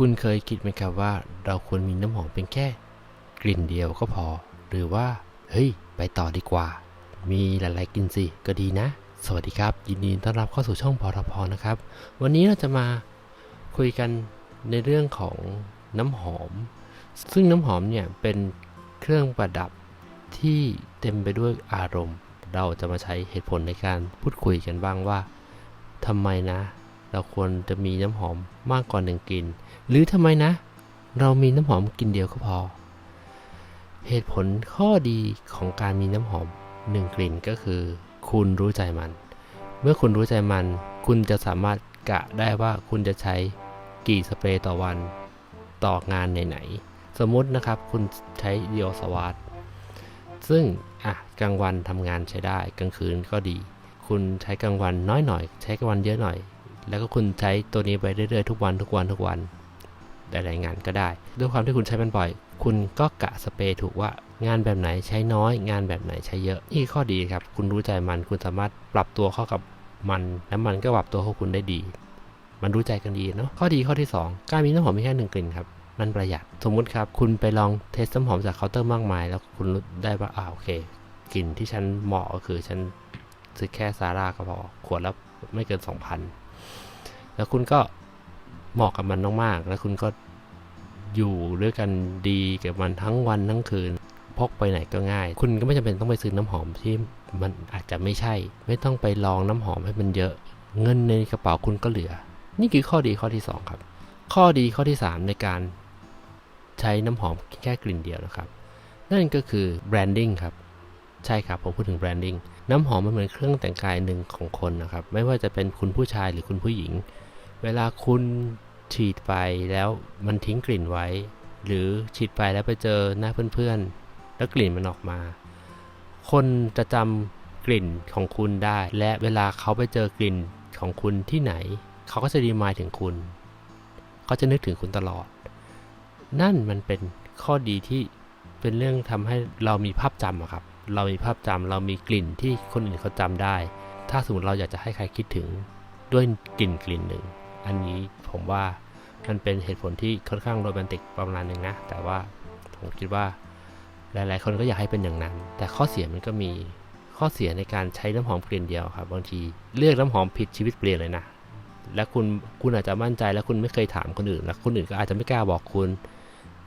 คุณเคยคิดไหมครับว่า เราควรมีน้ำหอมเป็นแค่ กลิ่นเดียวก็พอ หรือว่า เฮ้ย ไปต่อดีกว่า มีหลายๆกลิ่นสิ ก็ดีนะ สวัสดีครับ ยินดีต้อนรับเข้าสู่ช่องพอทพนะครับ วันนี้เราจะมาคุยกันในเรื่องของน้ำหอม ซึ่งน้ำหอมเนี่ยเป็นเครื่องประดับที่เต็มไปด้วยอารมณ์ เราจะมาใช้เหตุผลในการพูดคุยกันบ้างว่าทำไมนะ เราควรจะมีน้ำหอมมากกว่าหนึ่งกลิ่น หรือทำไมนะ เรามีน้ำหอมกลิ่นเดียวก็พอ เหตุผลข้อดีของการมีน้ำหอมหนึ่งกลิ่นก็คือ คุณรู้ใจมัน เมื่อคุณรู้ใจมัน คุณจะสามารถกะได้ว่าคุณจะใช้กี่สเปรย์ต่อวันต่องานไหนๆสมมตินะครับคุณใช้เดียวสวาตซึ่งอะกลางวันทำงานใช้ได้ กลางคืนก็ดี คุณใช้กลางวันน้อยหน่อย ใช้กลางวันเยอะหน่อย แล้วก็คุณใช้ตัวนี้ไปเรื่อยๆทุกวันทุกวันทุกวันได้หลายงานก็ได้ ด้วยความที่คุณใช้มันบ่อย คุณก็กะสเปรย์ถูกว่างานแบบไหนใช้น้อย งานแบบไหนใช้เยอะนี่ข้อดีครับ คุณรู้ใจมันคุณสามารถปรับตัวเข้ากับมัน แล้วมันก็ปรับตัวเข้าคุณได้ดี มันรู้ใจกันดีเนาะข้อดีข้อที่ 2 การมีน้ำหอมมีแค่หนึ่งกลิ่นครับมันประหยัดสมมุติครับ คุณไปลองเทสน้ำหอมจากเคาน์เตอร์มากมาย แล้วคุณรู้ได้ว่าอ่าโอเคกลิ่นที่ฉันเหมาะก็คือฉันซื้อแค่ซาร่าก็พอขวดละไม่เกิน 2,000 แล้วคุณก็เหมาะกับมันมากๆ แล้วคุณก็อยู่ด้วยกันดีกับมันทั้งวันทั้งคืน พกไปไหนก็ง่าย คุณก็ไม่จำเป็นต้องไปซื้อน้ำหอมที่มันอาจจะไม่ใช่ ไม่ต้องไปลองน้ำหอมให้มันเยอะ เงินในกระเป๋าคุณก็เหลือ นี่คือข้อดีข้อที่ 2 ครับ ข้อดีข้อที่ 3 ในการใช้น้ำหอมแค่กลิ่นเดียวนะครับ นั่นก็คือแบรนดิ้งครับ ใช่ครับผมพูดถึงแบรนดิ้งน้ำหอมมันเหมือนเครื่องแต่งกายหนึ่งของคนนะครับ ไม่ว่าจะเป็นคุณผู้ชายหรือคุณผู้หญิง เวลาคุณฉีดไปแล้วมันทิ้งกลิ่นไว้ หรือฉีดไปแล้วไปเจอหน้าเพื่อนๆ แล้วกลิ่นมันออกมา คนจะจำกลิ่นของคุณได้ และเวลาเขาไปเจอกลิ่นของคุณที่ไหน เขาก็จะรีมายถึงคุณเขาจะนึกถึงคุณตลอด นั่นมันเป็นข้อดีที่เป็นเรื่องทำให้เรามีภาพจำอะครับ เรามีภาพจำเรามีกลิ่นที่คนอื่นเขาจำได้ ถ้าสมมติเราอยากจะให้ใครคิดถึงด้วยกลิ่นกลิ่นหนึ่ง อันนี้ผมว่ามันเป็นเหตุผลที่ค่อนข้างโรแมนติกประมาณหนึ่งนะ แต่ว่าผมคิดว่าหลาย ๆ คนก็อยากให้เป็นอย่างนั้น แต่ข้อเสียมันก็มีข้อเสียในการใช้น้ำหอมกลิ่นเดียวครับ บางทีเลือกน้ำหอมผิดชีวิตเปลี่ยนเลยนะ และคุณคุณอาจจะมั่นใจแล้วคุณไม่เคยถามคนอื่น แล้วคนอื่นก็อาจจะไม่กล้าบอกคุณ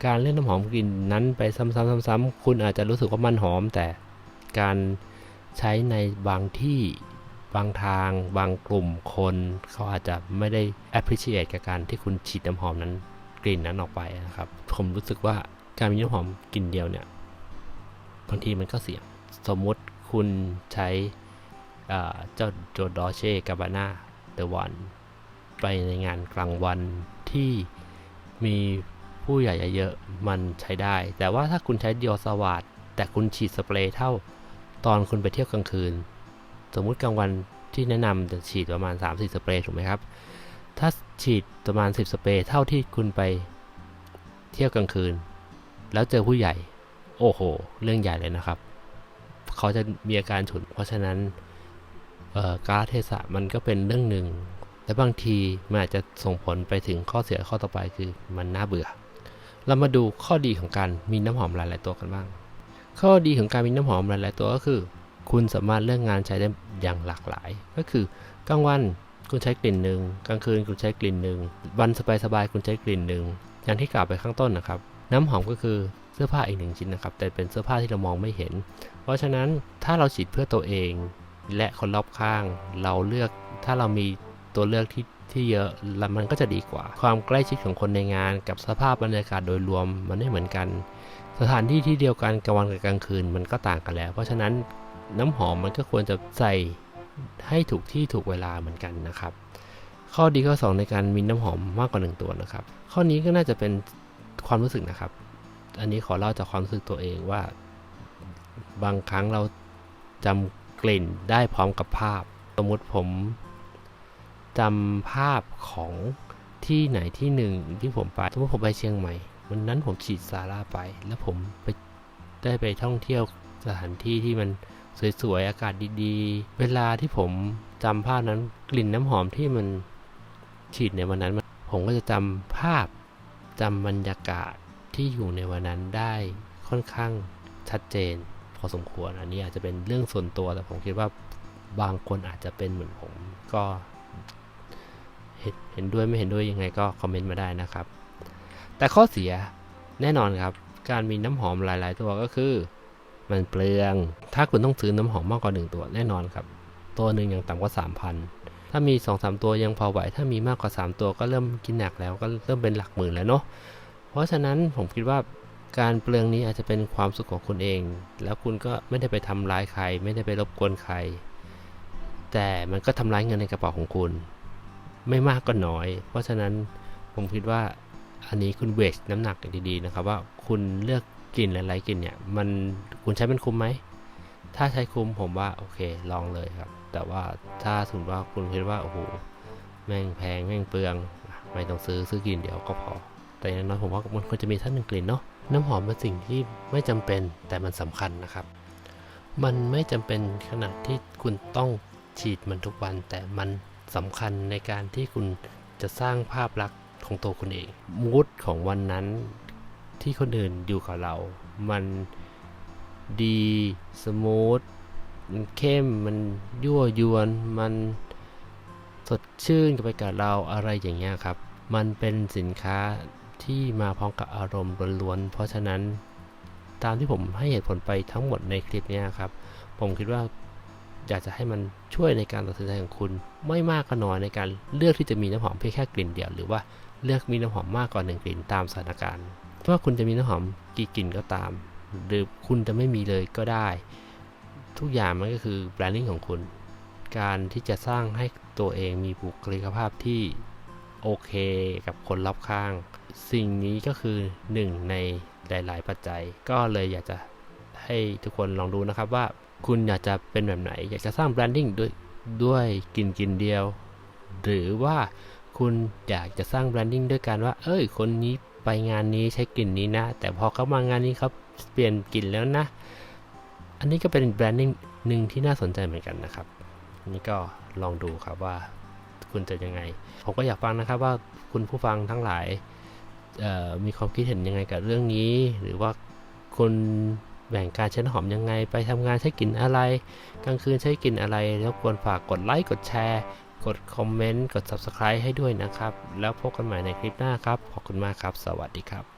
การเลือกน้ำหอมกลิ่นนั้นไปซ้ำๆๆๆคุณอาจจะรู้สึกว่ามันหอม แต่ การใช้ในบางที่บางทาง บางกลุ่มคน เขาอาจจะไม่ได้ appreciate กับการที่คุณฉีดน้ำหอมนั้นกลิ่นนั้นออกไปนะครับ ผมรู้สึกว่าการมีน้ำหอมกลิ่นเดียวเนี่ยบางทีมันก็เสี่ยงสมมุติคุณใช้เจ้าโจดอเช่กาบาน่าเดอะวันไปในงานกลางวันที่มีผู้ใหญ่เยอะมันใช้ได้ แต่ว่าถ้าคุณใช้ดิออสวาดแต่คุณฉีดสเปรย์เท่า ตอนคุณไปเที่ยวกลางคืน สมมุติกลางวันที่แนะนำจะฉีดประมาณ 3-4 สเปรย์ถูกไหมครับ ถ้าฉีดประมาณ 10 สเปรย์เท่าที่คุณไปเที่ยวกลางคืน แล้วเจอผู้ใหญ่ โอ้โห เรื่องใหญ่เลยนะครับ เขาจะมีอาการฉุน เพราะฉะนั้นการเทศะมันก็เป็นเรื่องหนึ่ง และบางทีมันอาจจะส่งผลไปถึงข้อเสียข้อต่อไปคือมันน่าเบื่อ เรามาดูข้อดีของการมีน้ำหอมหลาย ๆ ตัวกันบ้าง ข้อดีของการมีน้ำหอมหลาย ๆ ตัวก็คือ คุณสามารถเลือกงานใช้ได้อย่างหลากหลาย ก็คือกลางวันคุณใช้กลิ่นหนึ่งกลางคืนคุณใช้กลิ่นหนึ่งวันสบายๆคุณใช้กลิ่นหนึ่งอย่างที่กล่าวไปข้างต้นนะครับ น้ำหอมก็คือเสื้อผ้าอีกหนึ่งชิ้นนะครับ แต่เป็นเสื้อผ้าที่เรามองไม่เห็น เพราะฉะนั้นถ้าเราฉีดเพื่อตัวเอง และคนรอบข้าง เราเลือกถ้าเรามีตัวเลือกที่ที่เยอะแล้วมันก็จะดีกว่า ความใกล้ชิดของคนในงานกับสภาพบรรยากาศโดยรวมมันไม่เหมือนกัน สถานที่ที่เดียวกันกลางวันกับกลางคืนมันก็ต่างกันแล้ว เพราะฉะนั้นน้ำหอมมันก็ควรจะใส่ให้ถูกที่ถูกเวลาเหมือนกันนะครับ ข้อดีข้อ 2 ในการมีน้ำหอมมากกว่า 1 ตัวนะครับ ข้อนี้ก็น่าจะเป็นความรู้สึกนะครับ อันนี้ขอเล่าจากความรู้สึกตัวเองว่า บางครั้งเราจำกลิ่นได้พร้อมกับภาพ สมมติผมจำภาพของที่ไหนที่หนึ่งที่ผมไปสมมติผมไปเชียงใหม่ วันนั้นผมฉีดซาร่าไป แล้วผมไปได้ไปท่องเที่ยวสถานที่ที่มันสวยๆ อากาศดีๆ เวลาที่ผมจำภาพนั้นกลิ่นน้ำหอมที่มันฉีดในวันนั้น ผมก็จะจำภาพจำบรรยากาศที่อยู่ในวันนั้นได้ค่อนข้างชัดเจน พอสมควร อันนี้อาจจะเป็นเรื่องส่วนตัวแต่ผมคิดว่าบางคนอาจจะเป็นเหมือนผมก็เห็นด้วยไม่เห็นด้วยยังไงก็คอมเมนต์มาได้นะครับ แต่ข้อเสียแน่นอนครับ การมีน้ำหอมหลาย ๆ ตัวก็คือ มันเปลือง ถ้าคุณต้องซื้อน้ำหอมมากกว่าหนึ่งตัวแน่นอนครับ ตัวหนึ่งอย่างต่ำกว่า 3,000 ถ้ามี 2-3 ตัวยังพอไหว ถ้ามีมากกว่า 3 ตัวก็เริ่มกินหนักแล้วก็เริ่มเป็นหลักหมื่นแล้วเนาะ เพราะฉะนั้นผมคิดว่าการเปลืองนี้อาจจะเป็นความสุขของคุณเอง แล้วคุณก็ไม่ได้ไปทำร้ายใคร ไม่ได้ไปรบกวนใคร แต่มันก็ทำร้ายเงินในกระเป๋าของคุณ ไม่มากก็น้อย เพราะฉะนั้นผมคิดว่า อันนี้คุณเวชน้ำหนักดีๆนะครับว่าคุณเลือกกลิ่นอะไรกลิ่นเนี่ยมันคุณใช้มันคุ้มไหมถ้าใช้คุ้มผมว่าโอเคลองเลยครับ แต่ว่าถ้าสมมติว่าคุณคิดว่าโอ้โหแม่งแพงแม่งเปลือง ไม่ต้องซื้อซื้อกลิ่นเดียวก็พอ แต่อย่างน้อยผมว่ามันควรจะมีสักหนึ่งกลิ่นเนาะน้ำหอมเป็นสิ่งที่ไม่จำเป็นแต่มันสำคัญนะครับ มันไม่จำเป็นขนาดที่คุณต้องฉีดมันทุกวัน แต่มันสำคัญในการที่คุณจะสร้างภาพลักษณ์ ของตัวคุณเองมูดของวันนั้นที่คนอื่นอยู่กับเรา มันดีสมูทมันเข้มมันยั่วยวนมันสดชื่นกับไปกับเราอะไรอย่างเงี้ยครับ มันเป็นสินค้าที่มาพร้อมกับอารมณ์ล้วนๆเพราะฉะนั้นตามที่ผมให้เหตุผลไปทั้งหมดในคลิปนี้ครับ ผมคิดว่าอยากจะให้มันช่วยในการตัดสินใจของคุณ ไม่มากก็น้อยในการเลือกที่จะมีน้ำหอมเพียงแค่กลิ่นเดียวหรือว่า เลือกมีน้ำหอมมากกว่าหนึ่งกลิ่นตามสถานการณ์ว่าคุณจะมีน้ำหอมกี่กลิ่นก็ตาม หรือคุณจะไม่มีเลยก็ได้ ทุกอย่างมันก็คือแบรนดิ้งของคุณ การที่จะสร้างให้ตัวเองมีบุคลิกภาพที่โอเคกับคนรอบข้าง สิ่งนี้ก็คือหนึ่งในหลาย ๆ ปัจจัย ก็เลยอยากจะให้ทุกคนลองดูนะครับว่าคุณอยากจะเป็นแบบไหน อยากจะสร้างแบรนดิ้งด้วยด้วยกลิ่นกลิ่นเดียว หรือว่า คุณอยากจะสร้างแบรนดิ้งด้วยการว่า เอ้ย คนนี้ไปงานนี้ใช้กลิ่นนี้นะ แต่พอเขามางานนี้เขาเปลี่ยนกลิ่นแล้วนะ อันนี้ก็เป็นแบรนดิ้งหนึ่งที่น่าสนใจเหมือนกันนะครับนนี้ก็ลองดูครับว่าคุณจะยังไง ผมก็อยากฟังนะครับว่าคุณผู้ฟังทั้งหลายมีความคิดเห็นยังไงกับเรื่องนี้ หรือว่าคุณแบ่งการใช้น้ำหอมยังไง ไปทำงานใช้กลิ่นอะไร กลางคืนใช้กลิ่นอะไร แล้วควรฝากกดไลค์ กดแชร์ กดคอมเมนต์ กด Subscribe ให้ด้วยนะครับ แล้วพบกันใหม่ในคลิปหน้าครับ ขอบคุณมากครับ สวัสดีครับ